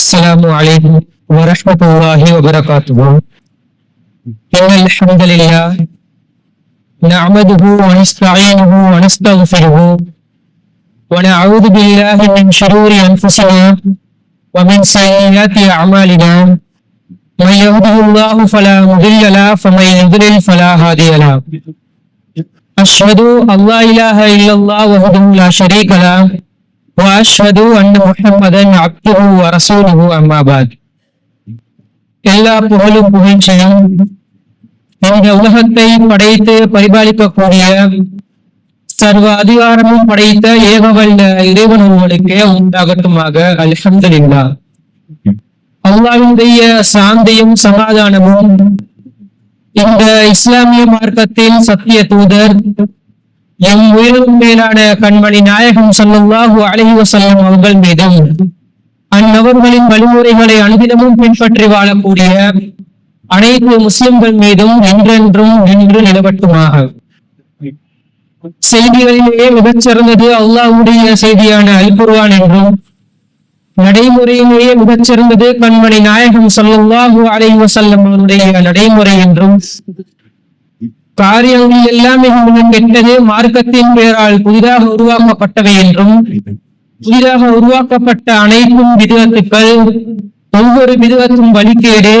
السلام عليكم ورحمة الله وبركاته. إن الحمد لله نعمده ونستعينه ونستغفره ونعوذ بالله من شرور أنفسنا ومن سيئات أعمالنا. من يهده الله فلا مضل له فمن يضلل فلا هادي له. أشهد أن لا إله إلا الله وحده لا شريك له. وأشهد أن محمدا عبده ورسوله أما بعد எல்லா புகழும் புகழ்ச்சியும் இந்த உலகத்தை படைத்து பரிபாலிக்கக்கூடிய சர்வ அதிகாரமும் படைத்த ஏகவல்ல இறைவன் உங்களுக்கே உண்டாகட்டுமாக அல்ஹம்துலில்லா அல்லாஹ்வுடைய சாந்தியும் சமாதானமும் இந்த இஸ்லாமிய மார்க்கத்தில் சத்திய தூதர் எம் உயிருக்கும் மேலான கண்மணி நாயகம் சல்லுல்லாஹு அலைஹி வசல்லம் அவர்கள் மீதும் அந்நபர்களின் வழிமுறைகளை அனுதினமும் பின்பற்றி வாழக்கூடிய அனைத்து முஸ்லிம்கள் மீதும் என்றென்றும் நின்று நிலவட்டுமாக. செய்திகளிலேயே மிகச்சிறந்தது அல்லாஹ்வுடைய செய்தியான அல்புருவான் என்றும் நடைமுறையிலேயே மிகச்சிறந்தது கண்மணி நாயகம் சல்லுல்லாஹு அலைஹி வஸல்லம் அவருடைய நடைமுறை என்றும் காரியங்கள் எல்லாம் மிக கெட்டது மார்க்கத்தின் பெயரால் புதிதாக உருவாக்கப்பட்டவை என்றும் புதிதாக உருவாக்கப்பட்ட அனைத்தும் விதத்துக்கள் ஒவ்வொரு விதத்தும் வழிகேடு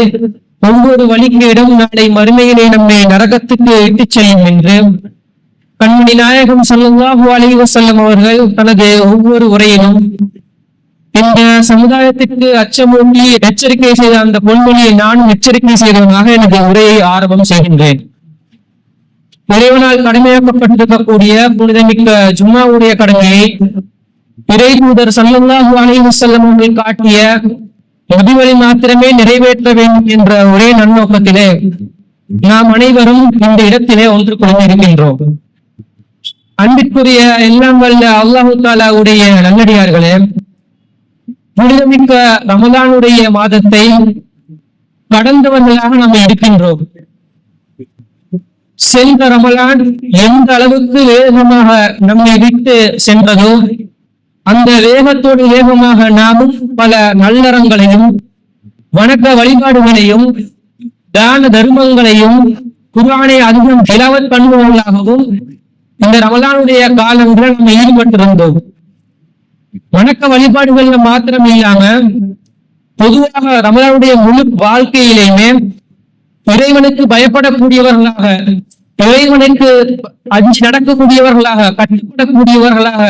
ஒவ்வொரு வழிகேடும் நாளை மறுமையிலே நம்மை நரகத்துக்கு இட்டுச் செல்லும் என்று கண்மணி நாயகம் ஸல்லல்லாஹு அலைஹி வஸல்லம் அவர்கள் தனது ஒவ்வொரு உரையிலும் இந்த சமுதாயத்திற்கு அச்சமூட்டி எச்சரிக்கை செய்த அந்த பொன்மொழியை நானும் எச்சரிக்கை செய்தவனாக எனது உரையை ஆரம்பம் செய்கின்றேன். இறைவனால் கடமையாக்கப்பட்டிருக்கக்கூடிய புனிதமிக்க ஜும்மாவுடைய கடமையை இறை தூதர் சல்லுல்லாஹு அலைஹி செல்லம் அவர்கள் காட்டிய நபிவழி மாத்திரமே நிறைவேற்ற வேண்டும் என்ற ஒரே நன்னோக்கத்திலே நாம் அனைவரும் இந்த இடத்திலே ஒன்று கொண்டு இருக்கின்றோம் அன்பிற்குரிய எல்லாம் வல்ல அல்லாஹு தாலாவுடைய நல்லடியார்களே புனிதமிக்க ரமதானுடைய மாதத்தை கடந்தவர்களாக நாம் இருக்கின்றோம் சென்ற ரமலான் எந்த அளவுக்கு வேகமாக நம்மை விட்டு சென்றதோ அந்த வேகத்தோடு வேகமாக நாமும் பல நல்லறங்களையும் வணக்க வழிபாடுகளையும் தான தர்மங்களையும் குரானை அதிகம் திலாவத் பண்ணுபவர்களாகவும் இந்த ரமலானுடைய காலங்களில் நம்ம ஈடுபட்டிருந்தோம். வணக்க வழிபாடுகள்ல மாத்திரம் இல்லாம பொதுவாக ரமலானுடைய முழு வாழ்க்கையிலேயுமே இறைவனுக்கு பயப்படக்கூடியவர்களாக இறைவனுக்கு அஞ்சு நடக்கக்கூடியவர்களாக கட்டுப்படக்கூடியவர்களாக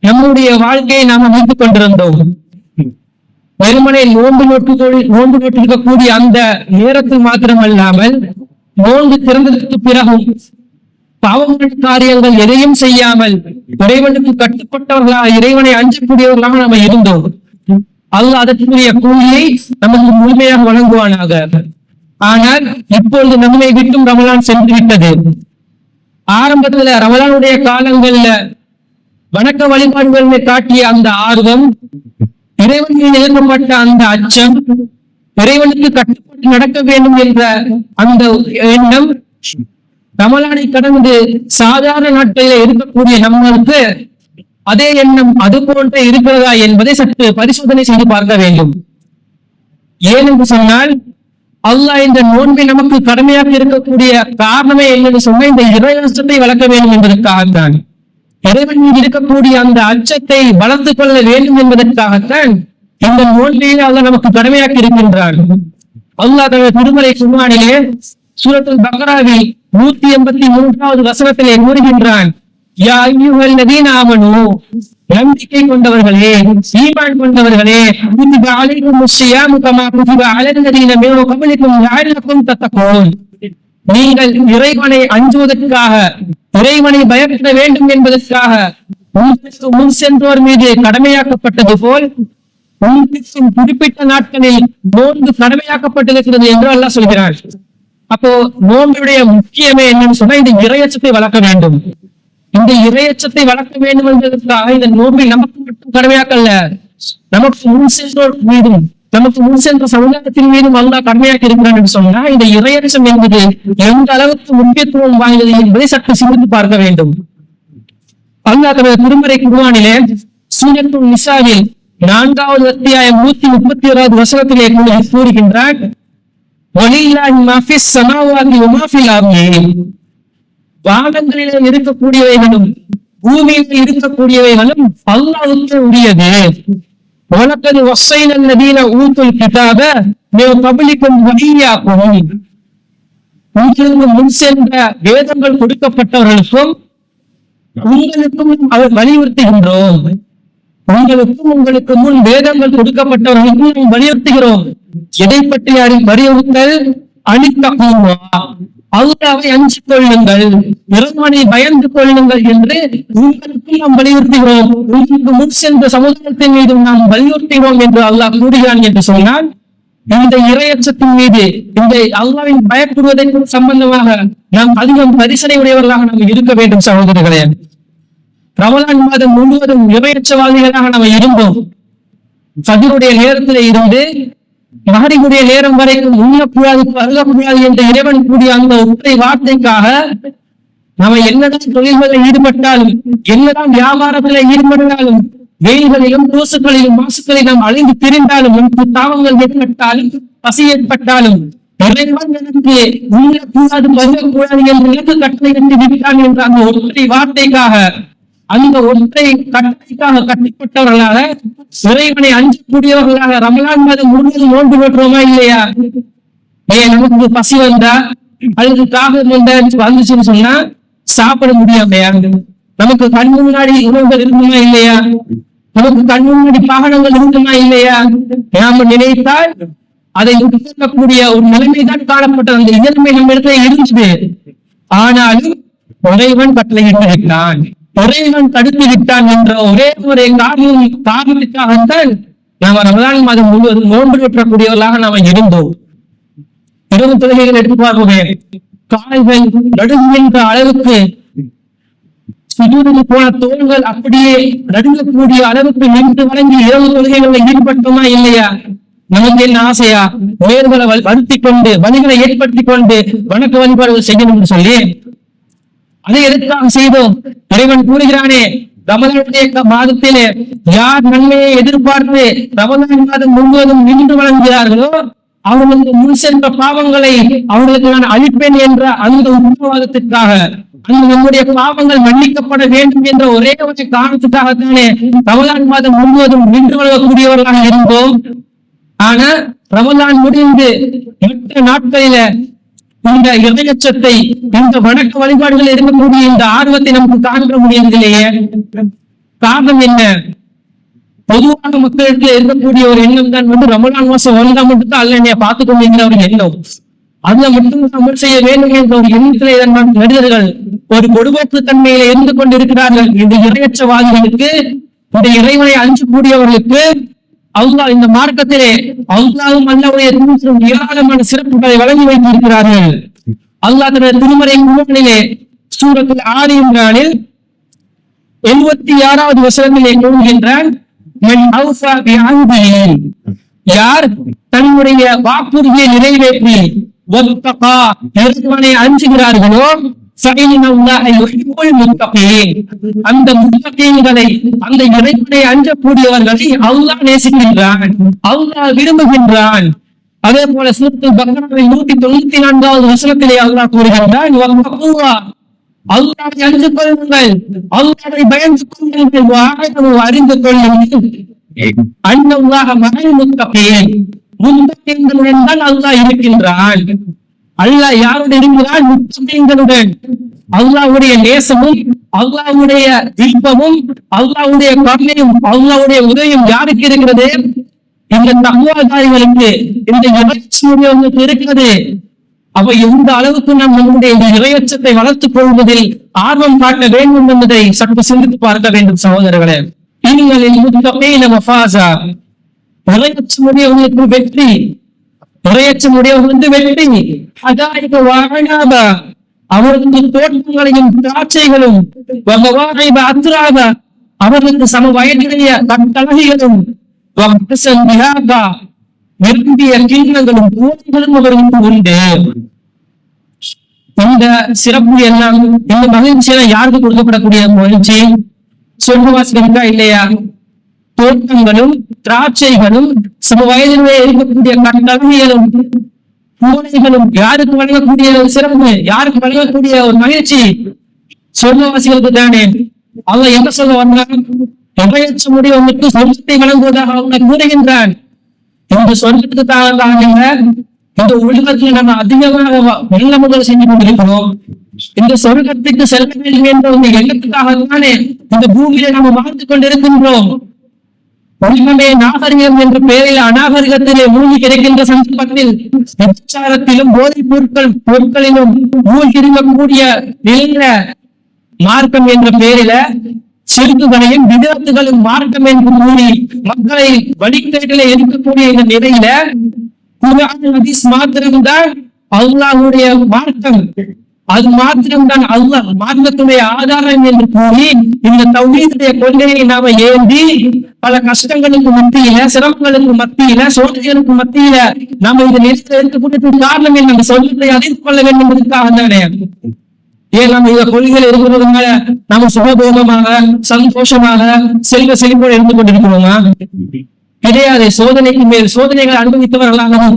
நம்முடைய வாழ்க்கையை நாம் அமைத்துக் கொண்டிருந்தோம். வெறுமனை நோன்பு நோட்டு நோன்பு நோட்டிருக்கக்கூடிய அந்த நேரத்தில் மாத்திரமல்லாமல் நோன்பு திறந்ததற்கு பிறகும் பாவங்கள் காரியங்கள் எதையும் செய்யாமல் இறைவனுக்கு கட்டுப்பட்டவர்களாக இறைவனை அஞ்சக்கூடியவர்களாக நம்ம இருந்தோம். அல்லாஹ் அதற்குரிய கூலியை நமக்கு முழுமையாக வழங்குவானாக. ஆனால் இப்பொழுது நம்மை விட்டும் ரமலான் சென்று விட்டது ஆரம்பத்துல ரமலானுடைய காலங்கள்ல வணக்க வழிபாடுகளை காட்டிய அந்த ஆர்வம் இறைவனில் எழுதப்பட்ட அந்த அச்சம் இறைவனுக்கு கட்டுப்பட்டு நடக்க வேண்டும் என்ற அந்த எண்ணம் ரமலானை கடந்து சாதாரண நாட்களில் இருக்கக்கூடிய நம்மளுக்கு அதே எண்ணம் அது போன்ற இருக்கிறதா என்பதை சற்று பரிசோதனை செய்து பார்க்க வேண்டும். ஏனென்று சொன்னால் அல்லாஹ் இந்த நோன்பை நமக்கு கடமையாக இருக்கக்கூடிய காரணமே என்னன்னு சொன்னா இந்த இறைவசத்தை வளர்க்க வேண்டும் என்பதற்காகத்தான். இறைவன் இருக்கக்கூடிய அந்த அச்சத்தை வளர்த்துக் கொள்ள வேண்டும் என்பதற்காகத்தான் இந்த நோன்பிலே அல்லாஹ் நமக்கு கடமையாக்கி இருக்கின்றான். அல்லாஹ் தனது திருமலை குர்ஆனிலே சூரத்தில் பக்ராவில் நூத்தி எண்பத்தி மூன்றாவது வசனத்திலே கூறுகின்றான் யா அய்யுஹல்லதீன ஆமனூ நம்பிக்கை கொண்டவர்களே ஈமான் கொண்டவர்களே குதிப அலைக்கும் கமா குதிப அலல்லதீன மின் லஅல்லக்கும் தத்தகூன். நீங்கள் இறைவனை அஞ்சுவதற்காக இறைவனை பயப்பட வேண்டும் என்பதற்காக உங்களுக்கு முன் சென்றோர் மீது கடமையாக்கப்பட்டது போல் உங்களுக்கு குறிப்பிட்ட நாட்களில் நோன்பு கடமையாக்கப்பட்டிருக்கிறது என்று அல்லாஹ் சொல்கிறார் அப்போ நோன்புடைய முக்கியமே என்னன்னு சொன்னா இந்த இறையச்சத்தை வளர்க்க வேண்டும். இந்த இறையச்சத்தை வளர்க்க வேண்டும் என்பதற்காக இந்த நோன்பை நமக்கு மட்டும் கடமையாக்கல்ல. நமக்கு முன் சென்றோர் மீதும் நமக்கு முன் சென்ற சமுதாயத்தின் மீதும் அல்லா கடமையாக்கி இருக்கிறான் என்று சொன்னா இந்த இறையச்சம் என்பது எந்த அளவுக்கு முக்கியத்துவம் வாய்ந்தது என்பதை சற்று சிந்தித்து பார்க்க வேண்டும். அல்லாஹ் தனது திருமறை குருவானிலே சூரத்துல் நிசாவில் நான்காவது அத்தியாயம் நூத்தி முப்பத்தி ஓராவது வசனத்திலே கூறுகின்றார் வானங்களிலே இருக்கக்கூடியவைகளும் பூமியில் இருக்கக்கூடியவைகளும் அல்லாவுக்கு உரியது. ஒசை ஒசைன நதியில ஊத்துல் கிட்டாக நீங்க பப்ளிக்கும் வழியாகவும் உங்களுக்கு முன் சென்ற வேதங்கள் கொடுக்கப்பட்டவர்களுக்கும் உங்களுக்கும் அவர் வலியுறுத்துகின்றோம். உங்களுக்கும் உங்களுக்கு முன் வேதங்கள் கொடுக்கப்பட்டவர்களுக்கும் வலியுறுத்துகிறோம். எதை பற்றி அறி வலியுறுத்தல்? அளித்த அல்லாவை அஞ்சு கொள்ளுங்கள். இறைவனை பயந்து கொள்ளுங்கள் என்று உங்களுக்கும் நாம் வலியுறுத்துகிறோம். உங்களுக்கு முன் சென்ற சமுதாயத்தின் மீதும் நாம் வலியுறுத்துகிறோம் என்று அல்லாஹ் கூறுகிறான் என்று சொன்னால் இந்த இரையச்சத்தின் மீது இந்த அல்லாவின் பயப்படுவதற்கு சம்பந்தமாக நாம் அதிகம் பரிசனை உடையவர்களாக நாம் இருக்க வேண்டும் சகோதரர்களே. ரமலான் மாதம் முழுவதும் இரையச்சவாதிகளாக நாம் இருந்தோம். ஃபஜ்ருடைய நேரத்திலே இருந்து மகரிகுடைய நேரம் வரைக்கும் உண்ணக்கூடாது பருகக்கூடாது என்ற இறைவன் கூடிய அந்த ஒற்றை வார்த்தைக்காக நாம என்னதான் தொழில்களில் ஈடுபட்டாலும் என்னதான் வியாபாரத்தில் ஈடுபட்டாலும் வெயில்களிலும் தூசுகளிலும் மாசுக்களில் நாம் அழிந்து திரிந்தாலும் நமக்கு தாவங்கள் ஏற்பட்டாலும் பசி ஏற்பட்டாலும் இறைவன் எனக்கு உண்ணக்கூடாது பருகக்கூடாது என்று இலக்கு கட்டளை என்று விட்டான் என்ற அந்த ஒற்றை வார்த்தைக்காக அந்த ஒன்றை கட்டளைக்காக கட்டப்பட்டவர்களாக இறைவனை அஞ்சக்கூடியவர்களாக ரமலான் மாதம் முழுவதும் நோன்பு பெற்றோமா இல்லையா? ஏன் நமக்கு பசி வந்தா அல்லது தாகம் வந்தா வந்துச்சுன்னு சொன்னா சாப்பிட முடியாமையா? நமக்கு கண் முன்னாடி உணவுகள் இருக்குமா இல்லையா? நமக்கு கண் முன்னாடி வாகனங்கள் இருக்குமா இல்லையா? நாம நினைத்தால் அதை உட்கொள்ளக்கூடிய ஒரு நிலைமை தான் காணப்பட்டது. அந்த இயல்மை நம்ம இடத்துல இருந்துச்சு ஆனாலும் இறைவன் கட்டளையிட்டிருக்கிறான் இறைவன் தடுத்து விட்டான் என்ற ஒரே ஒரு காரணம் காரணத்துக்காகத்தான் நாம ரமதான் மாதம் முழுவதும் நோன்பு விட்டக்கூடியவர்களாக நாம இருந்தோம். இரவு தொழுகைகள் எடுத்து பார்ப்போமே கால்கள் நடுங்குகின்ற அளவுக்கு சுஜூதில் போன தோள்கள் அப்படியே நடுங்கக்கூடிய அளவுக்கு நின்று வழங்கி இரவு தொழுகைகள்ல ஈடுபட்டோமா இல்லையா? நமக்கு என்ன ஆசையா? உயர்களை வருத்தி கொண்டு வணிகளை ஏற்படுத்தி கொண்டு வணக்க வழிபாடுகள் செய்யணும் என்று சொல்லி அதை எதற்காக செய்தோம்? இறைவன் கூறுகிறானே ரமலானுடைய மாதத்திலே யார் நன்மையை எதிர்பார்த்து ரமலான் மாதம் முழுவதும் நின்று வழங்குகிறார்களோ அவர்களுக்கு முன் சென்ற பாவங்களை அவர்களுக்கு நான் அழிப்பேன் என்ற அந்த உத்தரவாதத்திற்காக அந்த நம்முடைய பாவங்கள் மன்னிக்கப்பட வேண்டும் என்ற ஒரே ஒரு காரணத்துக்காகத்தானே ரமலான் மாதம் முழுவதும் நின்று வழங்கக்கூடியவர்களாக இருந்தோம். ஆனா ரமலான் முடிந்து எட்டு நாட்களில இந்த இறையச்சத்தை இந்த வணக்க வழிபாடுகள் இருக்கக்கூடிய இந்த ஆர்வத்தை நமக்கு காண்பிக்க முடியவில்லையே. காரணம் என்ன? பொதுவாக மக்களுக்கு இருக்கக்கூடிய ஒரு எண்ணம் தான் வந்து ரமலான் மாசம் வந்தா மட்டும் தான் அல்ல என்னைய பார்த்து கொண்டிருக்கிற ஒரு எண்ணம். அதுல மட்டும் அமல் செய்ய வேண்டும் என்ற ஒரு எண்ணத்திலே தான் நடிகர்கள் ஒரு கொடுமைப்பு தன்மையில இருந்து கொண்டிருக்கிறார்கள். இந்த இறையற்றவாதிகளுக்கு இந்த இறைவனை அஞ்சக்கூடியவர்களுக்கு அல்லாஹ் இந்த மார்க்கத்திலே அல்லாஹும் அல்லாவுடைய தூதரும் ஏராளமான சிறப்புகளை வழங்கி வைத்திருக்கிறார்கள். அல்லாஹ் தனது திருமறை குழுவிலே சூரத்தில் ஆறு என்றாலில் எழுபத்தி ஆறாவது வசனத்திலே கூறுகின்றான் யார் தன்னுடைய வாக்குறுதியை நிறைவேற்றி அஞ்சுகிறார்களோ அந்த முத்தகீன்களை அந்த இறைவனை அஞ்சக்கூடியவர்களை அவுலா நேசிக்கின்றான். அவுலா விரும்புகின்றான். அதே போல சூரத்து பக்ராவில் நூத்தி தொண்ணூத்தி நான்காவது வசனத்திலே அல்லாஹ் கூறுகின்றான் அறிந்து கொள்ளுங்கள். அண்ண உலக மறை முத்தகையை முந்தகீன்களுடன் தான் அல்லாஹ் இருக்கின்றான். அல்லாஹ் யாருடன் இருக்கிறான் முத்தகீன்களுடன் அல்லாவுடைய நேசமும் அல்லாவுடைய விருப்பமும் அல்லாவுடைய கருணையும் அல்லாவுடைய உதவியும் யாருக்கு இருக்கிறது? இந்த தகுவாதாரிகளுக்கு இந்த இறைச்சியுடையவங்களுக்கு இருக்கிறது. அப்ப எந்த அளவுக்கு நாம் நம்முடைய இந்த இறையச்சத்தை வளர்த்துக் கொள்வதில் ஆர்வம் காட்ட வேண்டும் என்பதை சற்று சிந்தித்து பார்க்க வேண்டும் சகோதரர்களே. இன்னங்களில் முத்தகீன மஃபாஸா வெற்றி வெற்றி வந்து வெற்றி அதாரிக வாகனாபா அவர்களுக்கு தோட்டங்களையும் திராட்சைகளும் வகவாகைப அத்ராப அவர்களுக்கு சம வயதிலேய கட்டழகிகளும் விரும்பிய கீழ்களும் பூனைகளும் அவர்களுக்கு உண்டு. இந்த சிறப்பு எல்லாம் இந்த மகிழ்ச்சியெல்லாம் யாருக்கு கொடுக்கப்படக்கூடிய மகிழ்ச்சி? சொர்க்கவாசிகளுக்கா இல்லையா? தோட்டங்களும் திராட்சைகளும் சம வயதிலே இருக்கக்கூடிய கல்விகளும் பூனைகளும் யாருக்கு வழங்கக்கூடிய ஒரு சிறப்பு யாருக்கு வழங்கக்கூடிய ஒரு மகிழ்ச்சி? சொர்க்கவாசிகளுக்கு தானே. அவன் என்ன சொல்ல வந்தான்? எவையற்ற முடிவதற்கு சொர்க்கத்தை வழங்குவதாக அவனை கூறுகின்றான். இந்த சொர்க்கத்துக்கு தான் இந்த உலகத்தில் நம்ம அதிகமாக வெள்ள முதல் செஞ்சு கொண்டிருக்கிறோம். இந்த சொர்க்கத்துக்கு செல்ல வேண்டும் என்ற ஒரு எண்ணத்துக்காகத்தானே இந்த பூமியில நம்ம வாழ்ந்து கொண்டிருக்கின்றோம். உலகமே நாகரிகம் என்ற பெயரில் அநாகரிகத்திலே மூழ்கி கிடைக்கின்ற சந்தர்ப்பத்தில் விபச்சாரத்திலும் போதைப் பொருட்கள் பொருட்களிலும் மூழ்கிருக்கக்கூடிய நிலையில மார்க்கம் என்ற பெயரில சிறுக்குகளையும் விதத்துகளும் மார்க்கம் என்று கூறி மக்களை வழிகேட்டில இருக்கக்கூடிய இந்த நிலையில குரான் ஹதீஸ் மாத்திரம்தான் அல்லாஹுடைய மார்க்கம். அது மாத்திரம்தான் அல்லாஹ் மார்க்கத்துடைய ஆதாரம் என்று கூறி இந்த தௌஹீதுடைய கொள்கையை நாம ஏந்தி பல கஷ்டங்களுக்கு மத்தியில சிரமங்களுக்கு மத்தியில சோதனைகளுக்கு மத்தியில நாம இந்த நிலையில இருக்கக்கூடிய காரணம் என்ன? அந்த சொல்வதை அறிந்து கொள்ள வேண்டும் என்பதற்காக தானே? ஏன் நம்ம இந்த கொள்கைகள் இருக்கிறதுனால நம்ம சுகபோகமாக சந்தோஷமாக செல்வ செழிப்போடு இருந்து கொண்டிருக்கிறோமா? கிடையாது. சோதனைக்கு மேல் சோதனைகள் அனுபவித்தவர்களாகவும்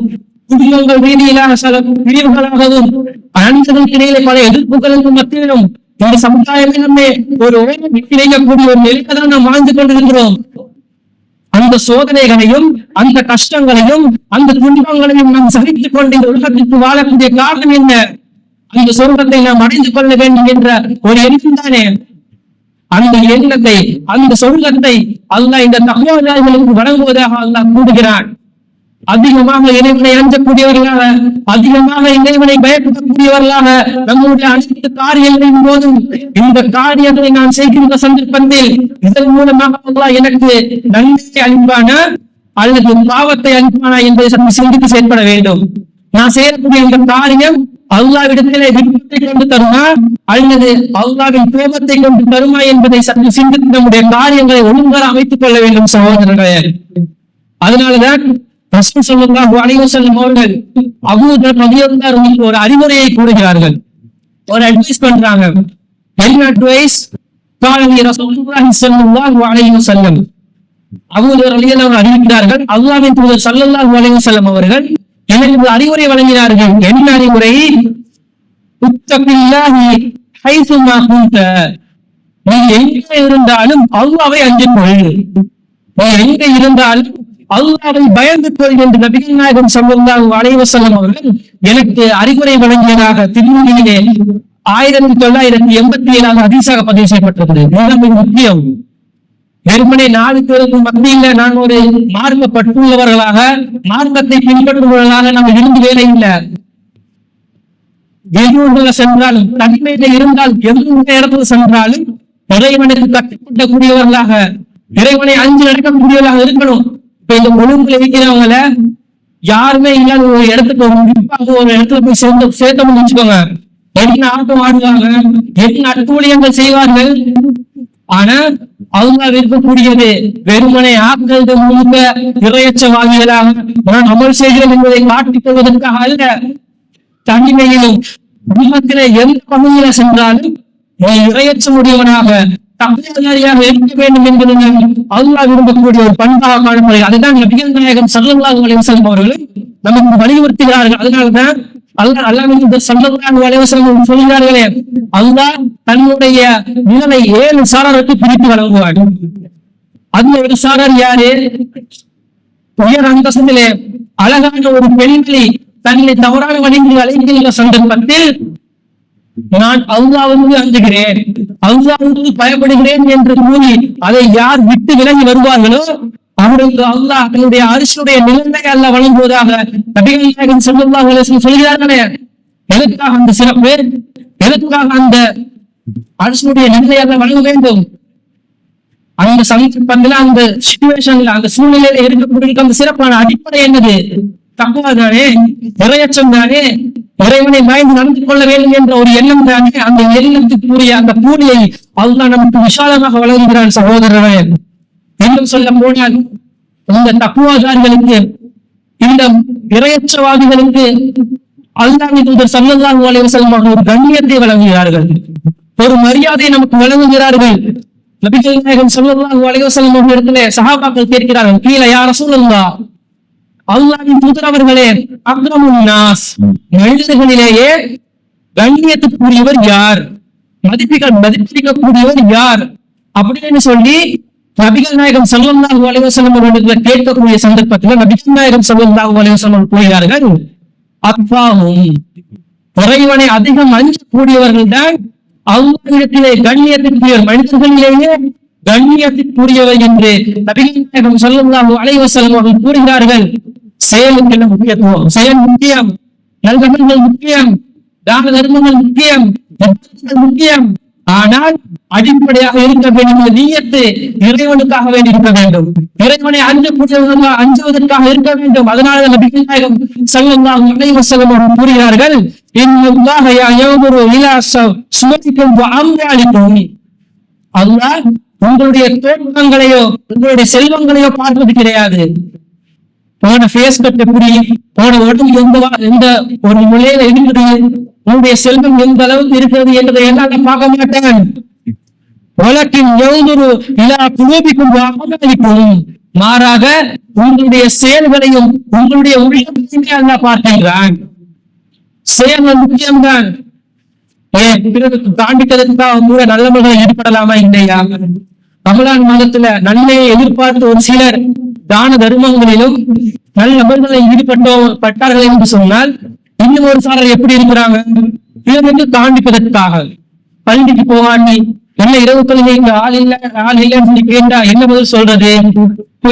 குடும்பங்கள் ரீதியிலான சில பிரிவுகளாகவும் அனைத்துகளுக்கு பல எதிர்ப்புகளுக்கு மத்தியிலும் இந்த சமுதாயமே ஒரு ஓரம் கிடைக்கக்கூடிய ஒரு நிலையில தான் நாம் வாழ்ந்து கொண்டிருக்கிறோம். அந்த சோதனைகளையும் அந்த கஷ்டங்களையும் அந்த துன்பங்களையும் நாம் சகித்துக் கொண்டு இந்த உலகத்திற்கு வாழக்கூடிய காரணம் என்ன? அந்த சொர்க்கத்தை நாம் அடைந்து கொள்ள வேண்டும் என்ற ஒரு எண்ணம் தானே? அந்த எண்ணத்தை அந்த சொர்க்கத்தை அல்லாஹ் இந்த தகவல்களுக்கு வழங்குவதாக அல்லாஹ் கூடுகிறான் அதிகமாக இறைவனை அஞ்சக்கூடியவர்களாக அதிகமாக இறைவனை பயப்படக்கூடியவர்களாக நம்முடைய அனைத்து காரியங்களின் போதும் இந்த காரியத்தை நான் செய்கின்ற சந்தர்ப்பத்தில் இதன் மூலமாக எனக்கு நன்மை அன்பான அல்லது பாவத்தை அன்பானா என்பதை சற்று சிந்தித்து செயல்பட வேண்டும். நான் செய்யக்கூடிய இந்த காரியம் அல்லாவிடத்திலே விருப்பத்தை கொண்டு தருமா? அல்லது அல்லாவின் கோபத்தை கொண்டு தருமா என்பதை சற்று சிந்தித்து நம்முடைய காரியங்களை ஒழுங்காக அமைத்துக் கொள்ள வேண்டும் சகோதரர்களே. அதனாலதான் ரசூல் ஸல்லல்லாஹு அலைஹி வஸல்லம் அவர்கள் அபூதர் ரலியல்லாஹு அன்ஹு ஒரு அறிவுரையை கூறுகிறார்கள். ஒரு அட்வைஸ் பண்றாங்க. என்ன அட்வைஸ் காலனி ரசூலுல்லாஹி ஸல்லல்லாஹு அலைஹி வஸல்லம். அபூதர் ரலியல்லாஹு அன்ஹு அறிவிக்கிறார்கள் அல்லாஹ்வின் தூதர் ஸல்லல்லாஹு அலைஹி வஸல்லம் அவர்கள் எனக்கு ஒரு அறிவுரை வழங்கினார்கள். என்ன அறிவுரை? உத்தபில்லாஹி ஹைசுமா குந்த நீ எங்கே இருந்தாலும் அல்லாஹ்வை அஞ்சிக் கொள் நீ எங்க இருந்தாலும் அல்லாவை பயந்து கொள் என்று நபிகள் நாயகம் சம்பந்தா அலைஹி அவர்கள் எனக்கு அறிவுரை வழங்கியதாக திருமணியிலே ஆயிரத்தி தொள்ளாயிரத்தி எண்பத்தி ஏழாவது அதிசாக பதிவு செய்யப்பட்டிருக்கிறது முக்கியம். வெறுமனே நாலு பேருக்கு மத்தியில நான் ஒரு மார்க்கப்பட்டுள்ளவர்களாக மார்க்கத்தை பின்பற்றுபவர்களாக நம்ம இருந்து வேலை இல்லை. வெளியூர்கள சென்றாலும் தனிமையில இருந்தால் எந்த இடத்துல சென்றாலும் இறைவனுக்கு கட்டுப்படக்கூடியவர்களாக இறைவனை அஞ்சு நடக்கக்கூடியவர்களாக இருக்கணும். இப்ப இந்த கொழும்புல இருக்கிறவங்கள யாருமே இல்லாத ஒரு இடத்துக்கு ஒரு ஒரு இடத்துல போய் சேர்ந்து சேர்த்தோம்னு வச்சுக்கோங்க. என்ன ஆட்டம் ஆடுவாங்க. என்ன அட்டூழியங்கள் செய்வார்கள். ஆனா அவங்க விரும்பக்கூடியது வெறுமனை ஆக்கள் முழுக்க இறையச்சவாதிகளாக நான் அமல் செய்கிறேன் என்பதை காட்டிக் கொள்வதற்காக அல்ல. தனிமையிலும் உலகத்தில எந்த பகுதியில சென்றாலும் நீ தகுதியாக இருக்க வேண்டும் என்பது அல்லா விரும்பக்கூடிய ஒரு பண்பாக காணப்படுகிறது அதுதான் நபிகள் நாயகம் சல்லல்லாஹு அலைவசம் அவர்கள் நமக்கு வலியுறுத்துகிறார்கள் அதனால்தான் அல்லா அல்லாஹ் சல்லல்லாஹு அலைவசம் சொல்கிறார்களே அல்லா தன்னுடைய நிலவை ஏழு சாரருக்கு பிரித்து வழங்குவார். அதுல ஒரு சாரர் யாரு? உயர் அந்தஸ்திலே அழகான ஒரு பெண்களை தன்னை தவறான வழிகளில் அழைக்கின்ற சந்தர்ப்பத்தில் நான் அல்லாவுக்கு அஞ்சுகிறேன். அல்லாவுக்கு பயப்படுகிறேன் என்று கூறி அதை யார் விட்டு விலகி வருவார்களோ அவர்களுக்கு அல்லாஹ் தன்னுடைய அரிசுடைய நிலைமை அல்ல வழங்குவதாக நபிகள் சொல்லுவார்கள் சொல்கிறார்களே. எதற்காக அந்த சிறப்பு? எதற்காக அந்த அரசுடைய நிலைமை அல்ல வழங்க வேண்டும்? அந்த சந்தர்ப்பத்துல அந்த சுச்சுவேஷன்ல அந்த சூழ்நிலையில இருக்கக்கூடிய அந்த சிறப்பான அடிப்படை என்னது? தக்குவா தானே? நிறையச்சம் தானே இறைவனை பயந்து நடந்து கொள்ள வேண்டும் என்ற ஒரு எண்ணம் தானே அந்த எண்ணத்துக்குரிய அந்த பூனியை அதுதான் நமக்கு விசாலமாக வழங்குகிறான் சகோதரரே. இன்னும் சொல்ல போனால் இந்த தக்குவாதாரிகளுக்கு இந்த இறையற்றவாதிகளுக்கு அல்லாஹ் தூதர் சல்லல்லாஹு அலைஹி வஸல்லம் அவர்கள் ஒரு கண்ணியத்தை வழங்குகிறார்கள். ஒரு மரியாதையை நமக்கு வழங்குகிறார்கள். நபிகள் நாயகம் சல்லல்லாஹு அலைஹி வஸல்லம் இடத்துல சஹாபாக்கள் கேட்கிறார்கள் கீழே யார் சூழல்லா அல்லாவின் தூதரவர்களே அக்ரமுன் நாஸ். மனிதர்களிலேயே கண்ணியத்துக்குரியவர் யார்? மதிப்பிக்க மதிப்பிக்கக்கூடியவர் யார்? அப்படின்னு சொல்லி நபிகள் நாயகம் ஸல்லல்லாஹு அலைஹி வஸல்லம் கேட்கக்கூடிய சந்தர்ப்பத்தில் நபிகள் நாயகம் ஸல்லல்லாஹு அலைஹி கூறுகிறார்கள் அப்பாவும் இறைவனை அதிகம் அஞ்சக்கூடியவர்கள் தான் அல்லாஹ்விடத்திலே கண்ணியத்திற்குரிய மனிதர்களிலேயே கண்ணியத்திற்குரியவை என்று நபிகள் நாயகம் ஸல்லல்லாஹு அலைஹி அவர்கள் கூறுகிறார்கள். செயலுக்கு என்ன முக்கியத்துவம். செயல் முக்கியம். நல்கமல்கள் முக்கியம். தான தர்மங்கள் முக்கியம். முக்கியம். ஆனால் அடிப்படையாக இருக்க வேண்டும் நீயத்து இறைவனுக்காக வேண்டி இருக்க வேண்டும். இறைவனை அஞ்சக்கூடியவர்களாக அஞ்சுவதற்காக இருக்க வேண்டும். அதனால நபிகள் நாயகம் ஸல்லல்லாஹு அலைஹி அவர்கள் கூறுகிறார்கள் இன்னும் யஅமுரு சுமதிக்கும் சுவதிக்கும் வ அம்வாலிக்கும். அல்லாஹ் உங்களுடைய தோற்றங்களையோ உங்களுடைய செல்வங்களையோ பார்ப்பது கிடையாது. போன ஃபேஸ் கட் எப்படி போன உடம்பு எந்த எந்த ஒரு முறையில இருக்குது உன்னுடைய செல்வம் எந்த அளவுக்கு இருக்கிறது என்பதை என்னால் பார்க்க மாட்டேன். உலகின் எழுதுரு இலா குலோபிக்கும் வாமதிக்கும் மாறாக உங்களுடைய செயல்களையும் உங்களுடைய உள்ளத்தையுமே அல்லாஹ் பார்க்கின்றான். செயல்கள் முக்கியம்தான். ஏன்? பிறருக்கு காண்பிக்கிறதுக்காக கூட நல்லவர்கள் ஈடுபடலாமா இல்லையா? ரமலான் மாதத்துல நன்மையை எதிர்பார்த்து ஒரு சிலர் தான தர்மங்களிலும் நல்ல நபர்களை ஈடுபட்டோ பட்டார்கள் என்று சொன்னால் இன்னும் ஒரு சாரர் எப்படி இருக்கிறாங்க? பிறருக்கு காண்பிப்பதற்காக பள்ளிக்கு போகாண்டி என்ன இரவு தொழுகைக்கு ஆள் இல்ல ஆள் இல்லைன்னு சொல்லி கேட்டா என்ன பதில் சொல்றது?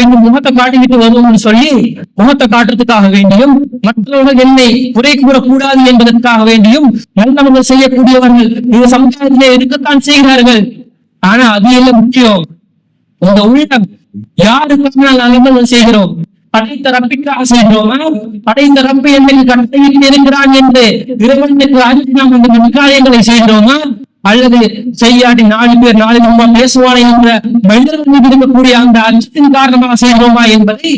இந்த முகத்தை காட்டிக்கிட்டு வருவோம்னு சொல்லி முகத்தை காட்டுறதுக்காக வேண்டியும் மற்றவர்கள் என்னை குறை கூறக்கூடாது என்பதற்காக வேண்டியும் நல்லவர்கள் செய்யக்கூடியவர்கள் இந்த சமுதாயத்திலே இருக்கத்தான் செய்கிறார்கள். ஆனா அது இல்ல முக்கியம்? உங்க உள்ளம். யாருக்காக நல்லவர்கள் செய்கிறோம்? படைத்த ரப்பிக்காக செய்கிறோமா? படைத்த ரப்பை என்னை கட்டையில் இருக்கிறான் என்று இறைவனுக்கு அஞ்சு நாம் அந்த காரியங்களை செய்கிறோமா? அல்லது செய்யாட்டி நாலு பேர் நாலு நம்ம பேசுவானே என்ற மனிதர்கள் மீது இருக்கக்கூடிய அந்த அச்சத்தின் காரணமாக செய்கிறோமா என்பதை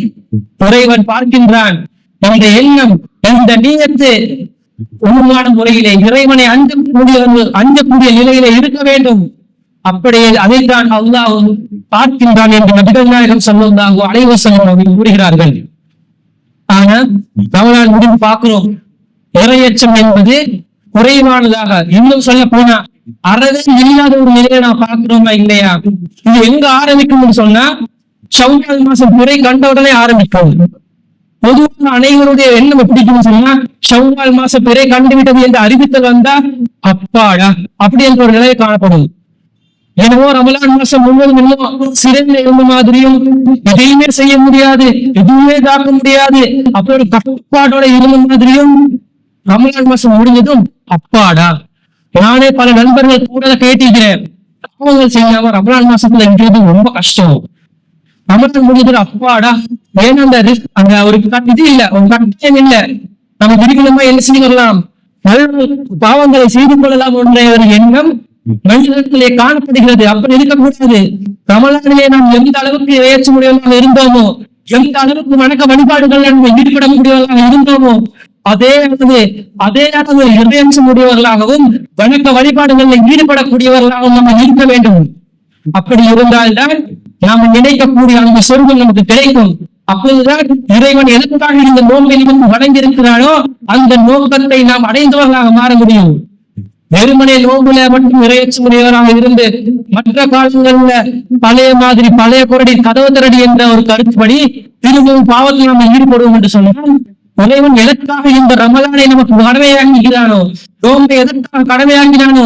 இறைவன் பார்க்கின்றான். இந்த எண்ணம் இந்த நீயத்து உண்மையான முறையிலே இறைவனை அஞ்சக்கூடிய அஞ்சக்கூடிய நிலையிலே இருக்க வேண்டும். அப்படியே அதைத்தான் அல்லாஹ் பார்க்கின்றான் என்று நபிகள் நாயகம் சொல்லுவதாக அலைவசனம் அவர்கள் கூறுகிறார்கள். ஆனா தமிழ்நாடு முடிவு பார்க்கிறோம். இறையச்சம் என்பது குறைவானதாக இன்னும் சொல்ல போனா அறவே இல்லாத ஒரு நிலையை நான் பார்க்கிறோமா இல்லையா? இது எங்க ஆரம்பிக்கும்னு சொன்னா ஷவ்வால் மாசம் பிறை கண்ட உடனே ஆரம்பிக்கும். பொதுவாக அனைவருடைய எண்ணம் பிடிக்கும் சொன்னா ஷவ்வால் மாச பிறை கண்டுவிட்டது என்று அறிவித்தல் வந்தா அப்பாடா அப்படி என்ற ஒரு நிலை காணப்படும். என்னவோ ரமலான் மாசம் முழுவதும் இன்னும் சிறந்த இருந்த மாதிரியும் எதையுமே செய்ய முடியாது எதுவுமே தாக்க முடியாது அப்படி ஒரு கட்டுப்பாடோட இருந்த மாதிரியும் ரமலான் மாசம் முடிஞ்சதும் அப்பாடா நானே பல நண்பர்கள் கூட கேட்டிருக்கிறேன் பாவங்கள் செய்யாம ரமலான் மாசத்துல இருக்கிறது ரொம்ப கஷ்டம். ரமலான் முடிஞ்சது அப்பாடா ஏன்னா அந்த risk- அந்த ஒரு இது இல்ல ஒரு கட்டாயம் இல்ல. நம்ம விரும்பினமா என்ன செய்யலாம் நல்ல பாவங்களை செய்து கொள்ளலாம் என்ற ஒரு எண்ணம் மனிதர்களிலே காணப்படுகிறது. அப்படி இருக்கக்கூடாது. ரமலானிலே நாம் எந்த அளவுக்கு இறையச்ச முடியலாம் இருந்தோமோ எந்த அளவுக்கு வணக்க வழிபாடுகள் நம்ம ஈடுபட முடியலாம் இருந்தோமோ அதே அளவு அதே அளவு இறையச்ச முடியவர்களாகவும் வணக்க வழிபாடுகளில் ஈடுபடக்கூடியவர்களாகவும் நம்ம இருக்க வேண்டும். அப்படி இருந்தால்தான் நாம் நினைக்கக்கூடிய அந்த சொர்க்கம் நமக்கு கிடைக்கும். அப்போதுதான் இறைவன் எதற்காக இந்த நோன்பை நமக்கு வழங்கியிருக்கிறானோ அந்த நோக்கத்தை நாம் அடைந்தவர்களாக மாற முடியும். வெறுமனே நோம்புல மட்டும் இறையச்ச முடியவராக இருந்து மற்ற காலங்கள்ல பழைய மாதிரி பழைய குரடி கதவு திரடி என்ற ஒரு கருத்துப்படி திரும்பவும் பாவத்தில் நாம் ஈடுபடுவோம் என்று சொன்னால் இறைவன் எதற்காக இந்த ரமலானை நமக்கு கடமையாகிறானோ நோம்பை எதற்காக கடமையாக்கினானோ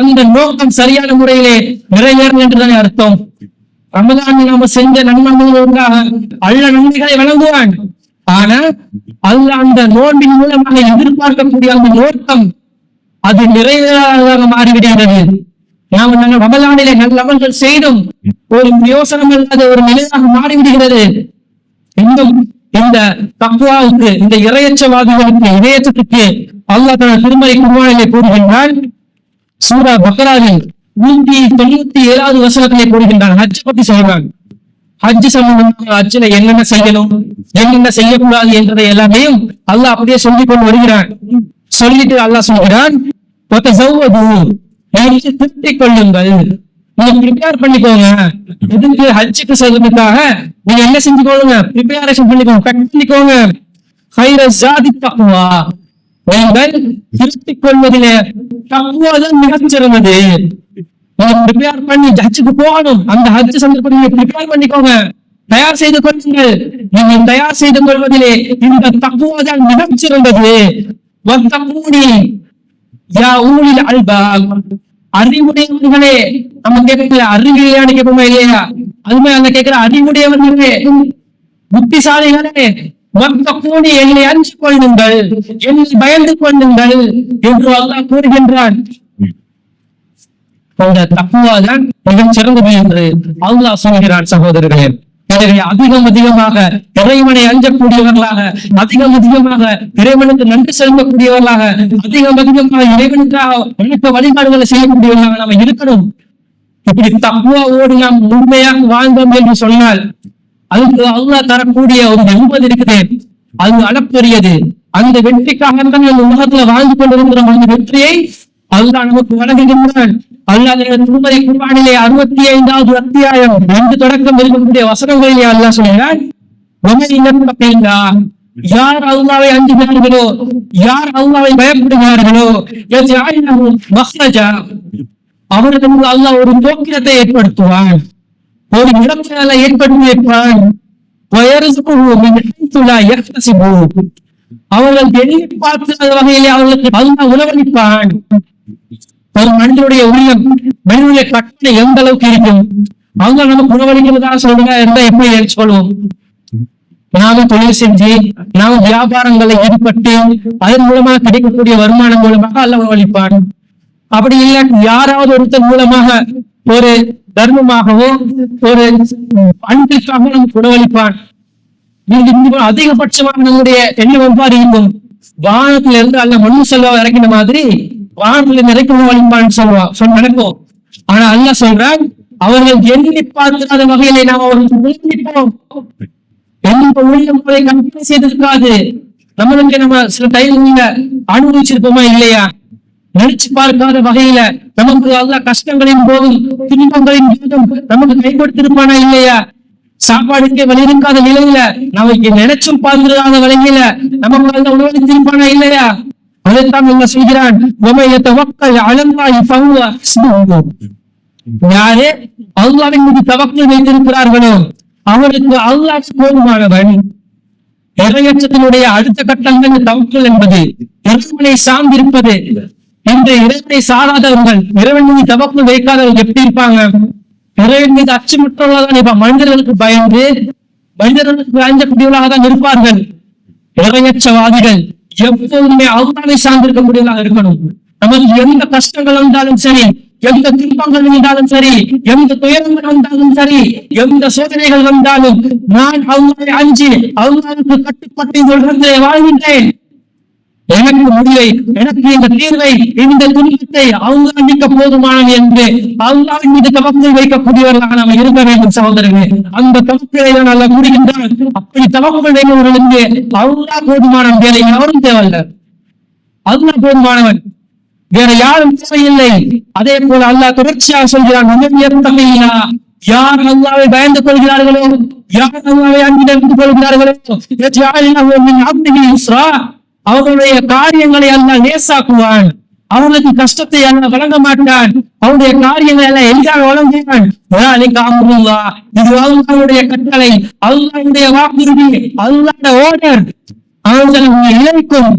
அந்த நோக்கம் சரியான முறையிலே நிறைவேறும் என்றுதானே அர்த்தம். ரமலானில் நாம செஞ்ச நன்மைகளுக்காக அல்ல நன்மைகளை வழங்குவான். ஆனா அல்ல அந்த நோன்பின் மூலமாக எதிர்பார்க்கக்கூடிய அந்த நோக்கம் அது நிறைவேறாததாக மாறிவிடுகிறது. நாம் நாங்கள் ரமலானிலே நல்ல அமல்கள் செய்தும் ஒரு யோசனம் இல்லாத ஒரு நிலையாக மாறிவிடுகிறது. இன்னும் இந்த தக்வாவுக்கு இந்த இரையச்சவாதிகளுக்கு இதயத்துக்கு அல்லாஹ் தனது திருமலை குருவானிலே கூறுகின்றான். சூரா பக்ராவில் நூத்தி தொண்ணூத்தி ஏழாவது வசனத்திலே கூறுகின்றான். ஹஜ் பத்தி சொல்றாங்க ஹஜ் சம்பந்தமாக ஹஜ்ல என்னென்ன செய்யணும் என்னென்ன செய்யக்கூடாது என்றதை எல்லாமே அல்லாஹ் அப்படியே சொல்லிக் கொண்டு வருகிறான். சொல்லிட்டு அல்லாஹ் சொல்கிறான் "வத்தஸவ்வது", திருத்திக் கொள்ளுங்கள். நீங்க ப்ரிப்பேர் பண்ணிக்கோங்க. எதுக்கு ஹஜ்ஜுக்கு செல்றதுக்காக நீங்க என்ன செஞ்சுக்கோங்க? ப்ரிப்பேரேஷன் பண்ணிக்கோங்க. கட் பண்ணிக்கோங்க. ஹைர ஜாதி தக்குவா நீங்கள் திருத்திக் கொள்வதிலே தக்குவாதான் மிகச்சிறந்தது நீங்க ப்ரிப்பேர் பண்ணி ஹஜ்ஜுக்கு போகணும். அந்த ஹஜ் சந்தர்ப்பத்தை நீங்க ப்ரிப்பேர் பண்ணிக்கோங்க. தயார் செய்து கொள்ளுங்கள். நீங்கள் தயார் செய்து கொள்வதிலே இந்த தக்குவா மிகச்சிறந்தது வத்தக்கூனி யா ஊழில் அல்பா அறிவுடையவர்களே நம்ம கேட்கல அறிவில்லையான்னு கேட்போமா இல்லையா? அதுமே அங்க கேட்கிற அறிவுடையவர்களே புத்திசாலிகளே மொத்த கூடி என்னை அஞ்சு கொள்ளுங்கள் என்னை பயந்து கொள்ளுங்கள் என்று அல்லாஹ் கூறுகின்றான். அந்த தக்குவாதான் மிகச் சிறந்தது என்று அல்லாஹ் சொல்கிறான் சகோதரர்களே. எனவே அதிகம் அதிகமாக இறைவனை அஞ்சக்கூடியவர்களாக அதிகம் அதிகமாக இறைவனுக்கு நன்றி செலுத்தக்கூடியவர்களாக அதிகம் அதிகமாக இறைவனுக்காக வணக்க வழிபாடுகளை செய்யக்கூடியவர்களாக நாம இருக்கணும். இப்படி தக்குவாவோடு நாம் உண்மையாக வாழ்ந்தோம் என்று சொன்னால் அதுக்கு அல்லா தரக்கூடிய ஒரு என்பது இருக்குது. அது அளப்பெரியது. அந்த வெற்றிக்காக தான் நம்ம உலகத்துல வாழ்ந்து கொண்டிருக்கிறோம் அந்த வெற்றியை அல்லாஹ் நமக்கு வழங்குகின்றான். அல்லாஹ் திருமதி குர்பானிலே அறுபத்தி ஐந்தாவது அத்தியாயம். ரெண்டு தொடக்கம் இருக்கக்கூடிய வசனங்களிலே அல்லாஹ் சொல்கிறான். யார் அல்லாவை அஞ்சுகிறார்களோ? யார் அல்லாவை பயப்படுகிறார்களோ? யஜ்அல்ஹு மக்ரஜா அவர்களுக்கு அல்லாஹ் ஒரு போக்கிரத்தை ஏற்படுத்துவான். ஒரு இடங்களை ஏற்படுத்தி வைப்பான் அவர்கள் எண்ணி வகையிலே அவர்களுக்கு அல்லாஹ் உணவளிப்பான். ஒரு மனிதனுடைய உள்ளம் மனிதனுடைய கட்டளை எந்த அளவுக்கு இருக்கும்? அவங்க நமக்கு உணவளிக்கிறதா சொல்லுங்க இருந்தா எப்படி சொல்லுவோம்? நாம தொழில் செஞ்சு நாம வியாபாரங்களை ஈடுபட்டு அதன் மூலமாக கிடைக்கக்கூடிய வருமானம் மூலமாக அல்ல உணவளிப்பான் அப்படி இல்லை யாராவது ஒருத்தர் மூலமாக ஒரு தர்மமாகவோ ஒரு அன்பிற்காக நமக்கு உணவளிப்பான் அதிகபட்சமாக நம்முடைய எண்ணம் எவ்வாறு இருக்கும்? வானத்துல இருந்து அல்ல மண் செல்வா இறக்கின மாதிரி வானத்துல நிறைக்க உணவளிப்பான்னு சொல்லுவா சொல் நடக்கும். ஆனா அல்ல சொல்றான் அவர்கள் எண்ணி பார்க்காத வகையிலே நாம் அவர்களுக்கு உணவளிப்போம் எந்த ஊழியம் முறை செய்திருக்காது? நம்மளுக்கு நம்ம சில டைம்ல அனுபவிச்சிருப்போமா இல்லையா? நினைச்சு பார்க்காத வகையில நமக்கு அல்ல கஷ்டங்களின் போதும் துன்பங்களின் போதும் நமக்கு கை கொடுத்திருப்பானா இல்லையா? சாப்பாடுக்கு வலியிருக்காத இருக்காத நிலையில நமக்கு நினைச்சும் பார்த்திருக்காத வகையில நமக்கு அந்த உணவு திருப்பானா இல்லையா? அதைத்தான் என்ன செய்கிறான் யாரே அல்லாவின் மீது தவக்கல் வைத்திருக்கிறார்களோ அவனுக்கு அல்லாஹ் போதுமானவன் இறையச்சத்தினுடைய அடுத்த கட்டங்கள் தவக்கல் என்பது. இறைவனை சார்ந்திருப்பது. இன்று இறைவனை சாராதவர்கள் இறைவன் மீது தவக்கல் வைக்காதவர்கள் எப்படி இருப்பாங்க? இறைவன் மீது அச்சமற்றவர்களாக இப்ப மனிதர்களுக்கு பயந்து மனிதர்களுக்கு பயந்தக்கூடியவர்களாக தான் இருப்பார்கள். இறையச்சவாதிகள். எப்போதுமே அல்லாவை சார்ந்திருக்கக்கூடியவர்களாக இருக்கணும். நமக்கு எந்த கஷ்டங்கள் வந்தாலும் சரி எந்த துன்பங்கள் வந்தாலும் சரி எந்த துயரங்கள் வந்தாலும் சரி எந்த சோதனைகள் வந்தாலும் நான் அவங்களை அஞ்சு அல்லாவுக்கு கட்டுப்பட்டு வாழ்கின்றேன். எனக்கு முடிவை எனக்கு இந்த தீர்வை இந்த துன்பத்தை அவங்க அண்டிக்க போதுமானது என்று அல்லாவின் மீது தவக்கல் வைக்கக்கூடியவர்களாக நாம் இருக்க வேண்டும் சகோதரர்களே. அந்த தவக்கலை நான் அல்ல கூறுகின்றான். அப்படி தவக்கல் வைப்பவர்களுக்கு அல்லாஹ் போதுமான வேலை யாரும் தேவையில்ல. அல்லாஹ் போதுமானவன். வேற யாரும் தேவையில்லை. அதே போல அல்லாஹ் தொடர்ச்சியாக சொல்கிறான் யார் அல்லாவை பயந்து கொள்கிறார்களோ யார் அல்லாவை அன்பிடம் கொள்கிறார்களோ அவர்களுடைய காரியங்களை எல்லாம் நேசாக்குவான் அவங்களுக்கு கஷ்டத்தை எல்லாம் வழங்க மாட்டான். அவருடைய காரியங்களை எல்லாம் எளிதாக வழங்குவான். இது அவங்களுடைய கட்டளை. அல்லாவுடைய வாக்குறுதி. அல்லாட ஓடர் அவர்கள் இழைக்கும்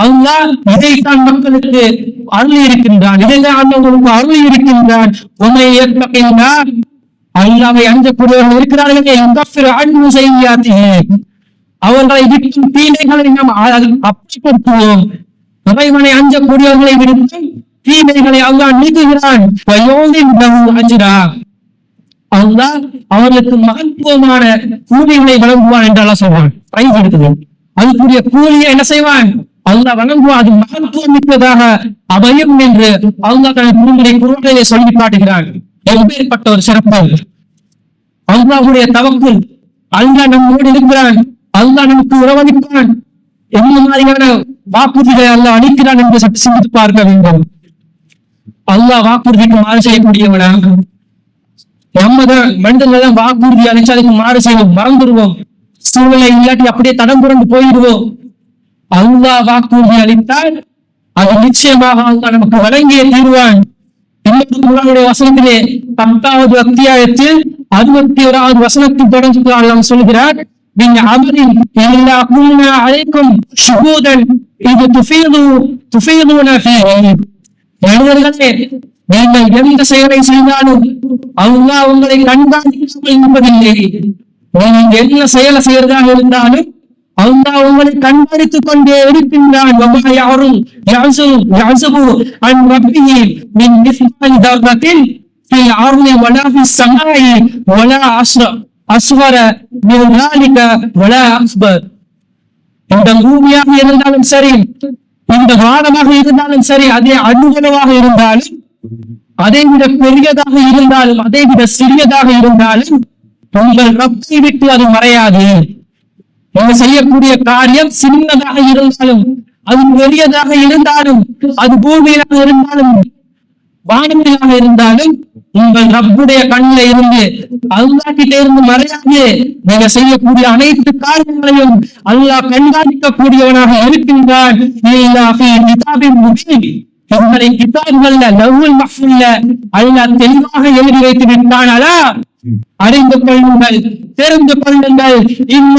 அல்லாஹ் இதைத்தான் மக்களுக்கு அருள் இருக்கின்றான் இதைதான் அவங்களுக்கு அருள் இருக்கின்றான் உண்மை ஏற்பட்டார் அல்லாவை அஞ்சக்கூடியவர்கள் இருக்கிறார்களே. அன்பு செய்யாதீர்கள் அவர்களை விட்டும் தீமைகளை நாம் அ- அப்புறப்படுத்துவோம் இறைவனை அஞ்சக்கூடியவர்களை விடுத்து தீமைகளை அல்லா நீக்குகிறான். வயோதின் லஹு அவர்களுக்கு மகத்துவமான கூலிகளை வழங்குவான் என்று சொல்வான். பிரைஸ் எடுக்குது அதுக்குரிய கூலியை என்ன செய்வான்? அல்லாஹ் வழங்குவான். அது மகத்துவம் மிக்கதாக அமையும் என்று அல்லாஹ் தனது குடும்பத்தை குருவிலே சொல்லி காட்டுகிறான். எப்பேற்பட்ட ஒரு சிறப்பு. அல்லாஹ்வுடைய தவக்குள் அல்லா நம்மோடு இருக்கிறான். அல்லா நமக்கு உறவளிப்பான். என்ன மாதிரியான வாக்குறுதிகளை அல்லா அளிக்கிறான் என்று சற்று சிந்தித்து பார்க்க வேண்டும். அல்லாஹ் வாக்குறுதிக்கு மாறு செய்யக்கூடியவனா நம்ம தான் மனிதர்கள் தான் வாக்குறுதி அழைச்சு அதுக்கு மாறு செய்வோம் மறந்துடுவோம். சூழ்நிலை இல்லாட்டி அப்படியே தடம் புரண்டு போயிடுவோம். அல்லா வாக்குறுதி அளித்தால் அது நிச்சயமாக அல்லா நமக்கு வழங்கிய தீர்வான். இன்னொரு குரானுடைய வசனத்திலே பத்தாவது அத்தியாயத்தில் அறுபத்தி ஓராவது வசனத்தில் தொடர்ந்து சொல்கிறார் من عمل إلا كنا عليكم شهودا إذ تفيضوا تفيضون فيه மனிதர்களே நீங்கள் எந்த செயலை செய்தாலும் அல்லாஹ் உங்களை கண்காணிக்காமல் இருப்பதில்லை நீங்கள் என்ன செயலை செய்யறதாக இருந்தாலும் அல்லாஹ் உங்களை கண்காணித்துக் கொண்டே இருக்கின்றான் وما يعرض يعزب يعزب عن ربه من مثقال ذرة في الأرض ولا في السماء ولا أصغر அஸ்வர இந்த பூமியாக இருந்தாலும் சரி இந்த வானமாக இருந்தாலும் சரி அதே அணுகலவாக இருந்தாலும் அதை விட பெரியதாக இருந்தாலும் அதை விட சிறியதாக இருந்தாலும் உங்கள் ரப்பை விட்டு அது மறையாது. நீங்க செய்யக்கூடிய காரியம் சின்னதாக இருந்தாலும் அது பெரியதாக இருந்தாலும் அது பூமியாக இருந்தாலும் வானமையாக இருந்தாலும் உங்கள் ரப்புடைய கண்ணில இருந்து அல்லாஹ் கிட்ட இருந்து மறையாது நீங்க செய்யக்கூடிய அனைத்து காரியங்களையும் அல்லாஹ் கண்காணிக்க கூடியவனாக இருக்கின்றான் உங்களை கிதாபுகள்ல லவ்வுல் மஹ்ஃபுல்ல அல்லாஹ் தெளிவாக எழுதி வைத்து விட்டானாலா அறிந்து கொள்ளுங்கள் தெரிந்து கொள்ளுங்கள். இன்ன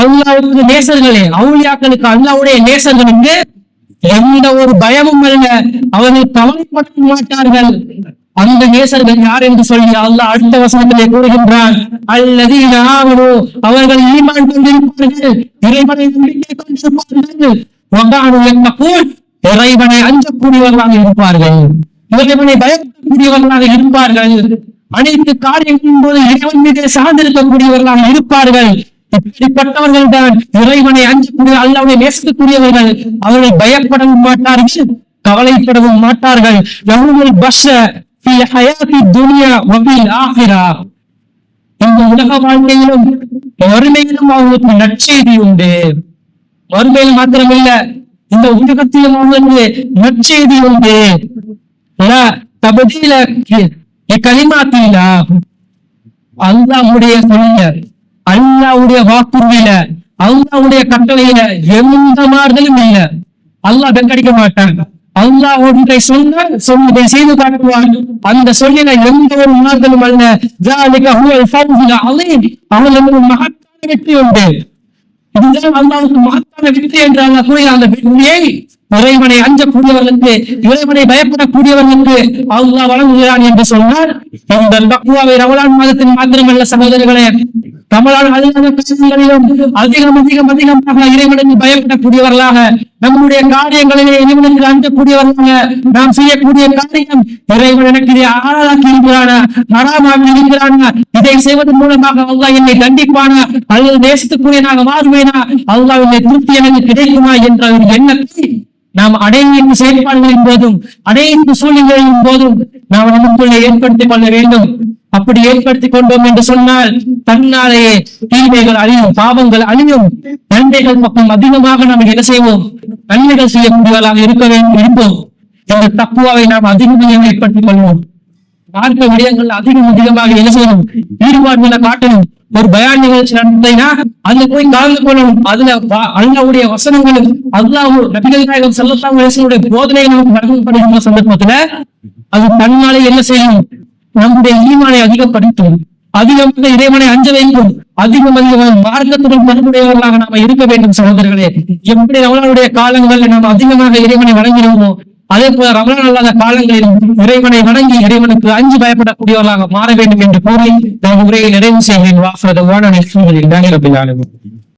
அல்லாவுக்கு நேசர்களே அவுளியாக்களுக்கு அல்லாவுடைய நேசர்களுக்கு எந்த ஒரு பயமும் அல்ல. அவர்கள் கவலைப்பட மாட்டார்கள். அந்த நேசர்கள் யார் என்று சொல்லி அல்லாஹ் அடுத்த வசனத்திலே கூறுகின்றான். அல்லது ஆவனோ அவர்கள் ஈமான் கொண்டிருப்பார்கள். இறைவனை நம்பிக்கை கொண்டிருப்பார்கள். வகானு இறைவனை அஞ்சக்கூடியவர்களாக இருப்பார்கள். இறைவனை பயப்படக்கூடியவர்களாக இருப்பார்கள். அனைத்து காரியங்களின் போது இறைவன் மீது சார்ந்திருக்கக்கூடியவர்களாக இருப்பார்கள். இப்படிப்பட்டவர்கள் தான் இறைவனை அஞ்சக்கூடிய அல்லாவை நேசிக்கக்கூடியவர்கள். அவர்கள் பயப்படவும் மாட்டார்கள் கவலைப்படவும் மாட்டார்கள். லஹுல் பஷ துனியா இந்த உலக வாழ்க்கையிலும் மறுமையிலும் அவங்களுக்கு நற்செய்தி உண்டு. மறுமையில் மாத்திரமில்ல இந்த உலகத்திலும் அவங்களுக்கு நற்செய்தி உண்டு. தபதியில தபதீல கலிமாத்தீலா. சொல்லுங்க. அல்லாவுடைய வாக்குறுதியில அல்லாவுடைய கட்டளையில எந்த மாறுதலும் இல்ல. அல்லாஹ் பெருக்கடிக்க மாட்டான். அல்லாஹ் ஒன்றை சொன்னால் சொன்னதை செய்து காட்டுவான். அந்த சொல்லில எந்த ஒரு மாறுதலும் அல்ல. அவனுக்கு மகத்தான வெற்றி உண்டு. இதுதான் அல்லாவுக்கு மகத்தான வெற்றி என்று அல்லாஹ் கூறிய அந்த வெற்றியை இறைவனை அஞ்சக்கூடியவர்களுக்கு இறைவனை பயப்படக்கூடியவர்களுக்கு அல்லாஹ் வழங்குகிறான் என்று சொன்னால் இந்த பக்குவாவை ரமலான் மாதத்தின் மாத்திரமல்ல சகோதரர்களே ரமலான் அல்லாத அதிகம் அதிகம் அதிகமாக இறைவனுக்கு பயப்படக்கூடியவர்களாக நம்முடைய காரியங்களிலே இறைவனுக்கு அஞ்சக்கூடியவர்களாக நாம் செய்யக்கூடிய காரியம் இறைவன் எனக்கு இதை ஆளாக்கி இருக்கிறானா ஹராமாகி இருக்கிறானா இதை செய்வதன் மூலமாக அல்லாஹ் என்னை தண்டிப்பானா அல்லது நேசத்துக்குரியனாக மாறுவேனா அல்லாஹ் என்னை திருப்தி எனக்கு கிடைக்குமா என்ற ஒரு எண்ணத்தை நாம் அடையின் செயல்பாடுகளின் போதும் அடையின் சூழ்நிலைகளின் போதும் நாம் நமக்குள்ளே ஏற்படுத்திக் கொள்ள வேண்டும். அப்படி ஏற்படுத்திக் கொண்டோம் என்று சொன்னால் தன்னாலேயே தீமைகள் அழியும் பாவங்கள் அழியும். நன்மைகள் பக்கம் அதிகமாக நாம் என்ன செய்வோம்? நன்மைகள் செய்யக்கூடியவர்களாக இருக்க வேண்டும் இருப்போம். இந்த தக்குவாவை நாம் அதிகமாக ஏற்படுத்திக் கொள்வோம். மார்க்க விடயங்கள் அதிகம் அதிகமாக என்ன செய்யணும் ஈடுபாடுகளை காட்டணும். ஒரு பயான் நிகழ்ச்சி நடந்ததுன்னா அதுல போய் கலந்து கொள்ளணும். அதுல வ- வசனங்களும் அல்லாஹ் நபிகள் நாயகம் போதனை நமக்கு வழங்கப்படுகின்ற சந்தர்ப்பத்துல அது தன்னாலே என்ன செய்யும் நம்முடைய ஈமானை அதிகப்படுத்தும். அதிகமாக இறைவனை அஞ்ச வேண்டும். அதிகம் அதிகமாக மார்க்கத்துடன் தொடர்புடையவர்களாக நாம இருக்க வேண்டும் சகோதரர்களே. எப்படி நம்மளுடைய காலங்களில் நாம் அதிகமாக இறைவனை வழங்கினோமோ அதே போல ரமணன் அல்லாத காலங்களில் இறைவனை வணங்கி இறைவனுக்கு அஞ்சு பயப்படக்கூடியவர்களாக மாற வேண்டும் என்று கூறி நான் உரையை நிறைவு செய்கிறேன். வாசத வான சூழலில். ரபில்